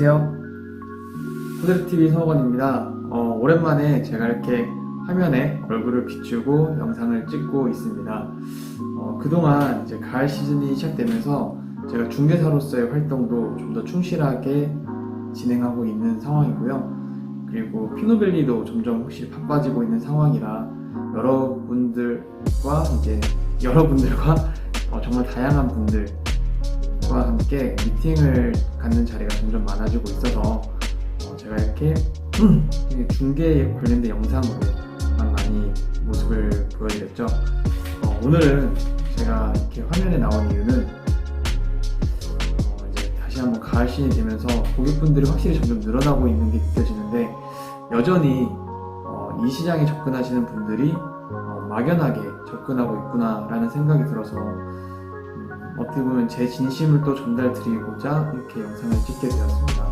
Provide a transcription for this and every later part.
안녕하세요. 호드TV 서원입니다. 어, 오랜만에 제가 이렇게 화면에 얼굴을 비추고 영상을 찍고 있습니다. 어, 그동안 이제 가을 시즌이 시작되면서 제가 중개사로서의 활동도 좀 더 충실하게 진행하고 있는 상황이고요. 그리고 피노벨리도 점점 확실히 바빠지고 있는 상황이라 여러분들과 이제 여러분들과 어, 정말 다양한 분들 과 함께 미팅을 갖는 자리가 점점 많아지고 있어서 어, 제가 이렇게 중계에 관련된 영상으로만 많이 모습을 보여드렸죠. 어, 오늘은 제가 이렇게 화면에 나온 이유는 어, 이제 다시 한번 가을 시즌이 되면서 고객분들이 확실히 점점 늘어나고 있는 게 느껴지는데 여전히 어, 이 시장에 접근하시는 분들이 어, 막연하게 접근하고 있구나라는 생각이 들어서 음, 어떻게 보면 제 진심을 또 전달드리고자 이렇게 영상을 찍게 되었습니다.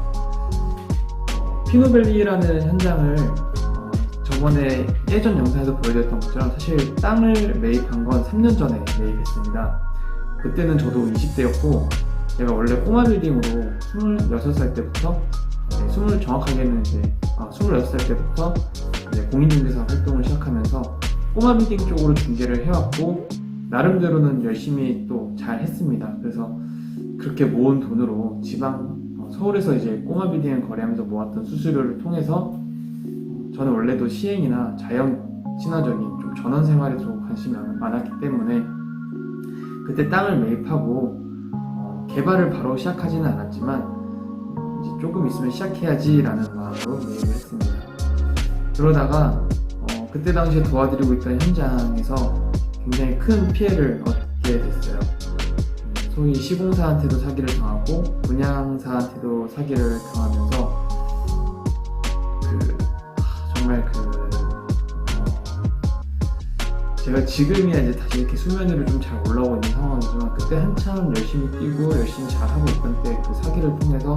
어, 피노벨리라는 현장을 어, 저번에 예전 영상에서 보여드렸던 것처럼 사실 땅을 매입한 건 3년 전에 매입했습니다. 그때는 저도 20대였고 제가 원래 꼬마 빌딩으로 26살 때부터 네, 20 정확하게는 이제 아, 26살 때부터 공인중개사 활동을 시작하면서 꼬마 빌딩 쪽으로 중개를 해왔고 나름대로는 열심히 또 잘 했습니다. 그래서 그렇게 모은 돈으로 지방 어, 서울에서 이제 꼬마 빌딩을 거래하면서 모았던 수수료를 통해서 어, 저는 원래도 시행이나 자연 친화적인 좀 전원 생활에 좀 관심이 많- 많았기 때문에 그때 땅을 매입하고 어, 개발을 바로 시작하지는 않았지만 이제 조금 있으면 시작해야지라는 마음으로 매입을 했습니다. 그러다가 어, 그때 당시에 도와드리고 있던 현장에서 굉장히 큰 피해를 얻게 됐어요. 음, 소위 시공사한테도 사기를 당하고 분양사한테도 사기를 당하면서 그 하, 정말 그 어, 제가 지금이야 이제 다시 이렇게 수면 위로 좀 잘 올라오고 있는 상황이지만 그때 한참 열심히 뛰고 열심히 잘 하고 있던 때 그 사기를 통해서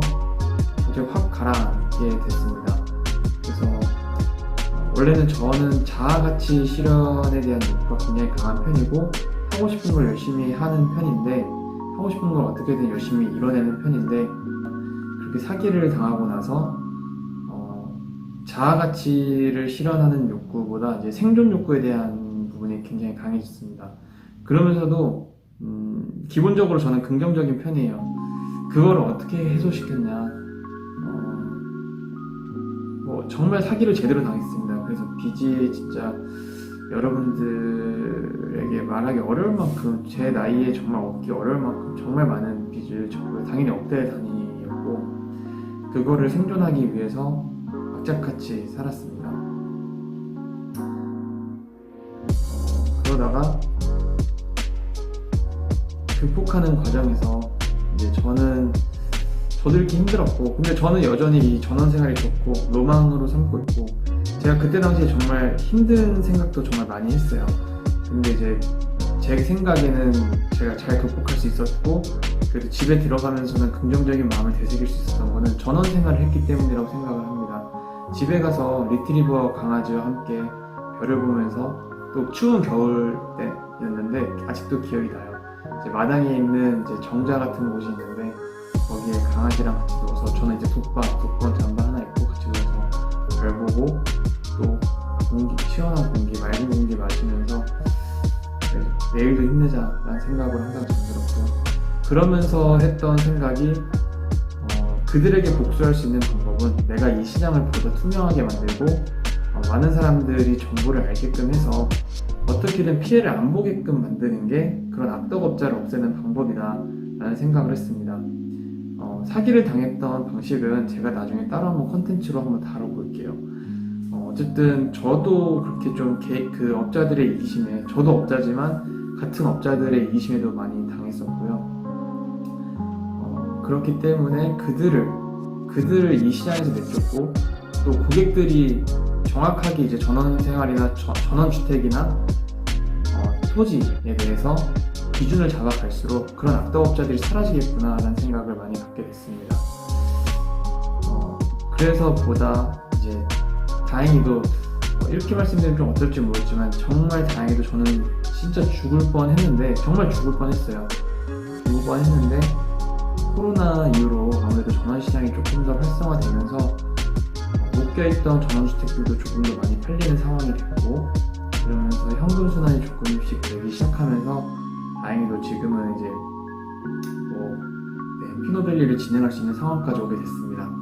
이제 확 가라앉게 됐습니다. 원래는 저는 자아가치 실현에 대한 욕구가 굉장히 강한 편이고 하고 싶은 걸 열심히 하는 편인데 하고 싶은 걸 어떻게든 열심히 이뤄내는 편인데 그렇게 사기를 당하고 나서 어, 자아가치를 실현하는 욕구보다 이제 생존 욕구에 대한 부분이 굉장히 강해졌습니다. 그러면서도 음, 기본적으로 저는 긍정적인 편이에요. 그걸 어떻게 해소시켰냐? 어, 뭐 정말 사기를 제대로 당했습니다. 그래서 빚이 진짜 여러분들에게 말하기 어려울 만큼 제 나이에 정말 얻기 어려울 만큼 정말 많은 빚을 졌고요. 당연히 억대 단위였고 그거를 생존하기 위해서 악착같이 살았습니다. 어, 그러다가 극복하는 과정에서 이제 저는 저도 이렇게 힘들었고 근데 저는 여전히 이 전원 생활이 좋고 로망으로 삼고 있고 제가 그때 당시에 정말 힘든 생각도 정말 많이 했어요. 근데 이제 제 생각에는 제가 잘 극복할 수 있었고 그래도 집에 들어가면서는 긍정적인 마음을 되새길 수 있었던 거는 전원 생활을 했기 때문이라고 생각을 합니다. 집에 가서 리트리버 강아지와 함께 별을 보면서 또 추운 겨울 때였는데 아직도 기억이 나요. 이제 마당에 있는 이제 정자 같은 곳이 있는데 거기에 강아지랑 같이 누워서 저는 이제 독박, 독번 잠바 하나 입고 같이 누워서 별 보고 또 공기, 시원한 공기, 맑은 공기 마시면서 그래, 내일도 힘내자라는 생각을 항상 잠들었고 그러면서 했던 생각이 어, 그들에게 복수할 수 있는 방법은 내가 이 시장을 보다 투명하게 만들고 어, 많은 사람들이 정보를 알게끔 해서 어떻게든 피해를 안 보게끔 만드는 게 그런 악덕업자를 없애는 방법이다 라는 생각을 했습니다. 어, 사기를 당했던 방식은 제가 나중에 따로 한번 컨텐츠로 한번 다뤄볼게요. 어, 어쨌든 저도 그렇게 좀 그 업자들의 이기심에 저도 업자지만 같은 업자들의 이기심에도 많이 당했었고요. 어, 그렇기 때문에 그들을 그들을 이 시장에서 내쫓고 또 고객들이 정확하게 이제 전원 생활이나 저- 전원 주택이나 어, 토지에 대해서 기준을 잡아갈수록 그런 악덕업자들이 사라지겠구나라는 생각을 많이 갖게 됐습니다. 어, 그래서 보다 다행히도 어, 이렇게 말씀드리면 좀 어떨지 모르겠지만 정말 다행히도 저는 진짜 죽을 뻔 했는데 정말 죽을 뻔 했어요. 죽을 뻔 했는데 코로나 이후로 아무래도 전원시장이 조금 더 활성화되면서 어, 묶여있던 전원주택들도 조금 더 많이 팔리는 상황이 됐고 그러면서 현금 순환이 조금씩 되기 시작하면서 다행히도 지금은 이제 뭐 네, 피노밸리를 진행할 수 있는 상황까지 오게 됐습니다.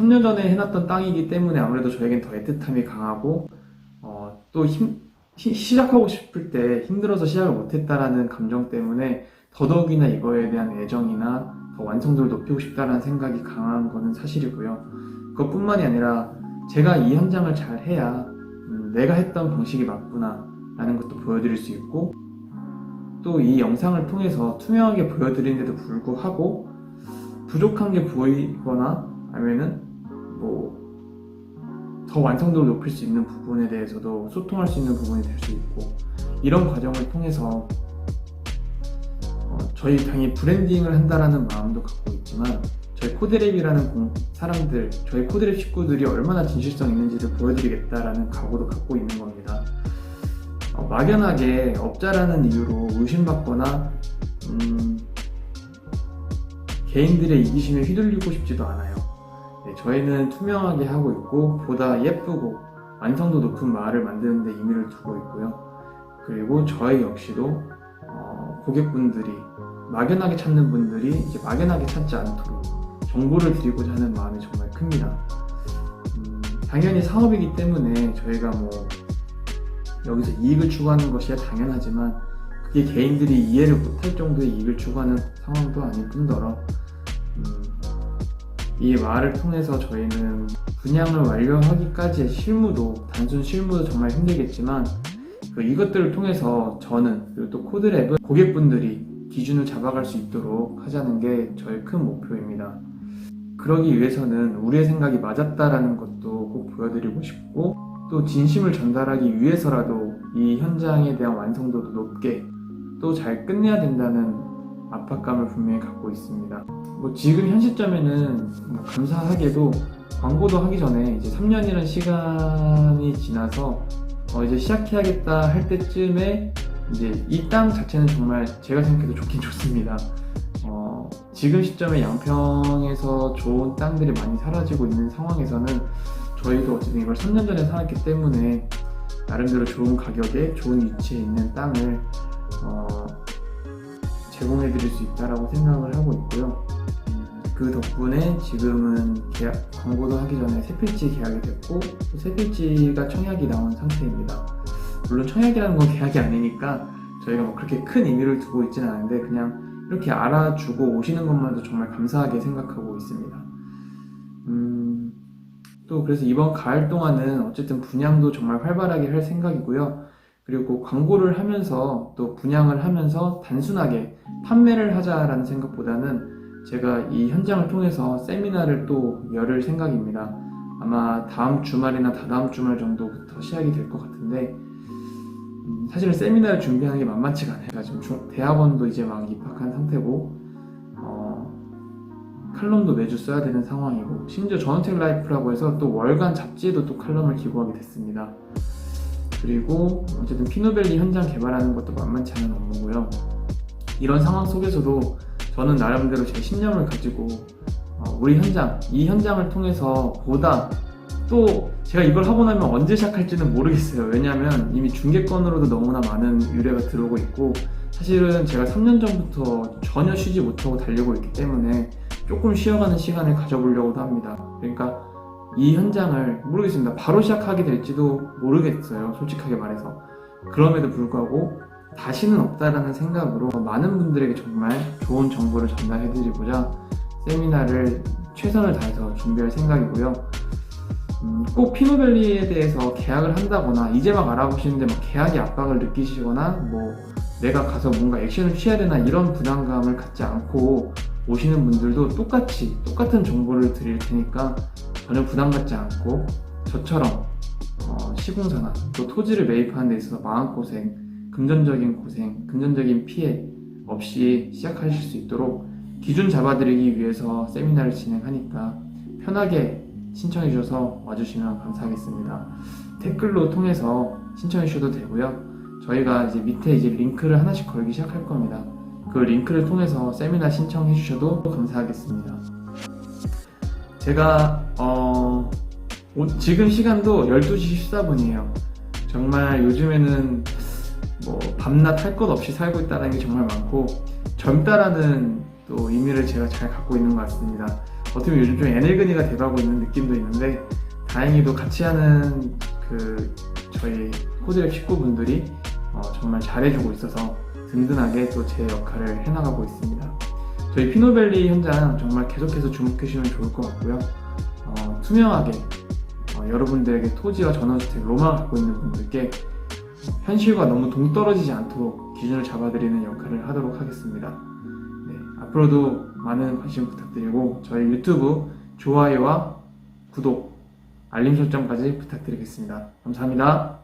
3년 전에 해놨던 땅이기 때문에 아무래도 저에겐 더 애틋함이 강하고 어, 또 힘, 시- 시작하고 싶을 때 힘들어서 시작을 못했다라는 감정 때문에 더더욱이나 이거에 대한 애정이나 더 완성도를 높이고 싶다라는 생각이 강한 거는 사실이고요. 그것뿐만이 아니라 제가 이 현장을 잘 해야 음, 내가 했던 방식이 맞구나 라는 것도 보여드릴 수 있고 또 이 영상을 통해서 투명하게 보여드리는데도 불구하고 부족한 게 보이거나 아니면은 뭐 더 완성도를 높일 수 있는 부분에 대해서도 소통할 수 있는 부분이 될 수 있고 이런 과정을 통해서 어, 저희 당연히 브랜딩을 한다라는 마음도 갖고 있지만 저희 코드랩이라는 공- 사람들, 저희 코드랩 식구들이 얼마나 진실성 있는지를 보여드리겠다라는 각오도 갖고 있는 겁니다. 어, 막연하게 업자라는 이유로 의심받거나 음, 개인들의 이기심에 휘둘리고 싶지도 않아요. 네, 저희는 투명하게 하고 있고 보다 예쁘고 완성도 높은 마을을 만드는 데 의미를 두고 있고요. 그리고 저희 역시도 어, 고객분들이 막연하게 찾는 분들이 이제 막연하게 찾지 않도록 정보를 드리고자 하는 마음이 정말 큽니다. 음, 당연히 사업이기 때문에 저희가 뭐 여기서 이익을 추구하는 것이야 당연하지만 그게 개인들이 이해를 못할 정도의 이익을 추구하는 상황도 아닐 뿐더러 음, 이 말을 통해서 저희는 분양을 완료하기까지의 실무도 단순 실무도 정말 힘들겠지만 그 이것들을 통해서 저는 그리고 또 코드랩은 고객분들이 기준을 잡아갈 수 있도록 하자는 게 저의 큰 목표입니다. 그러기 위해서는 우리의 생각이 맞았다라는 것도 꼭 보여드리고 싶고 또 진심을 전달하기 위해서라도 이 현장에 대한 완성도도 높게 또 잘 끝내야 된다는 압박감을 분명히 갖고 있습니다. 뭐 지금 현 시점에는 뭐 감사하게도 광고도 하기 전에 이제 3년이라는 시간이 지나서 어 이제 시작해야겠다 할 때쯤에 이제 이 땅 자체는 정말 제가 생각해도 좋긴 좋습니다. 어 지금 시점에 양평에서 좋은 땅들이 많이 사라지고 있는 상황에서는 저희도 어쨌든 이걸 3년 전에 사놨기 때문에 나름대로 좋은 가격에 좋은 위치에 있는 땅을 어, 제공해 드릴 수 있다라고 생각을 하고 있고요. 그 덕분에 지금은 계약, 광고도 하기 전에 새 필지 계약이 됐고 또새 필지가 청약이 나온 상태입니다. 물론 청약이라는 건 계약이 아니니까 저희가 뭐 그렇게 큰 의미를 두고 있지는 않은데 그냥 이렇게 알아주고 오시는 것만도 정말 감사하게 생각하고 있습니다. 음, 또 그래서 이번 가을 동안은 어쨌든 분양도 정말 활발하게 할 생각이고요. 그리고 광고를 하면서 또 분양을 하면서 단순하게 판매를 하자라는 생각보다는 제가 이 현장을 통해서 세미나를 또 열을 생각입니다. 아마 다음 주말이나 다다음 주말 정도부터 시작이 될 것 같은데 음, 사실은 세미나를 준비하는 게 만만치가 않아요. 제가 지금 중- 대학원도 이제 막 입학한 상태고 어, 칼럼도 매주 써야 되는 상황이고 심지어 전원책 라이프라고 해서 또 월간 잡지에도 또 칼럼을 기고하게 됐습니다. 그리고 어쨌든 피노벨리 현장 개발하는 것도 만만치 않은 업무고요. 이런 상황 속에서도 저는 나름대로 제 신념을 가지고 어, 우리 현장, 이 현장을 통해서 보다 또 제가 이걸 하고 나면 언제 시작할지는 모르겠어요. 왜냐하면 이미 중계권으로도 너무나 많은 유래가 들어오고 있고 사실은 제가 3년 전부터 전혀 쉬지 못하고 달리고 있기 때문에 조금 쉬어가는 시간을 가져보려고도 합니다. 그러니까 이 현장을 모르겠습니다. 바로 시작하게 될지도 모르겠어요. 솔직하게 말해서. 그럼에도 불구하고 다시는 없다라는 생각으로 많은 분들에게 정말 좋은 정보를 전달해드리고자 세미나를 최선을 다해서 준비할 생각이고요. 음, 꼭 피노밸리에 대해서 계약을 한다거나 이제 막 알아보시는데 막 계약의 압박을 느끼시거나 뭐 내가 가서 뭔가 액션을 취해야 되나 이런 부담감을 갖지 않고 오시는 분들도 똑같이 똑같은 정보를 드릴 테니까 전혀 부담 갖지 않고 저처럼 어, 시공사나 또 토지를 매입하는 데 있어서 마음고생, 금전적인 고생, 금전적인 피해 없이 시작하실 수 있도록 기준 잡아드리기 위해서 세미나를 진행하니까 편하게 신청해 주셔서 와주시면 감사하겠습니다. 댓글로 통해서 신청해 주셔도 되고요. 저희가 이제 밑에 이제 링크를 하나씩 걸기 시작할 겁니다. 그 링크를 통해서 세미나 신청해 주셔도 감사하겠습니다. 제가 어, 오- 지금 시간도 12시 14분이에요. 정말 요즘에는 뭐 밤낮 할 것 없이 살고 있다는 게 정말 많고 젊다라는 또 의미를 제가 잘 갖고 있는 것 같습니다. 어떻게 보면 요즘 좀 에너지가 돼가고 있는 느낌도 있는데 다행히도 같이 하는 그 저희 코드랩 식구분들이 어, 정말 잘해주고 있어서 든든하게 또 제 역할을 해나가고 있습니다. 저희 피노밸리 현장 정말 계속해서 주목해 주시면 좋을 것 같고요. 어, 투명하게 어, 여러분들에게 토지와 전원주택 로망을 갖고 있는 분들께 현실과 너무 동떨어지지 않도록 기준을 잡아드리는 역할을 하도록 하겠습니다. 네, 앞으로도 많은 관심 부탁드리고 저희 유튜브 좋아요와 구독, 알림 설정까지 부탁드리겠습니다. 감사합니다.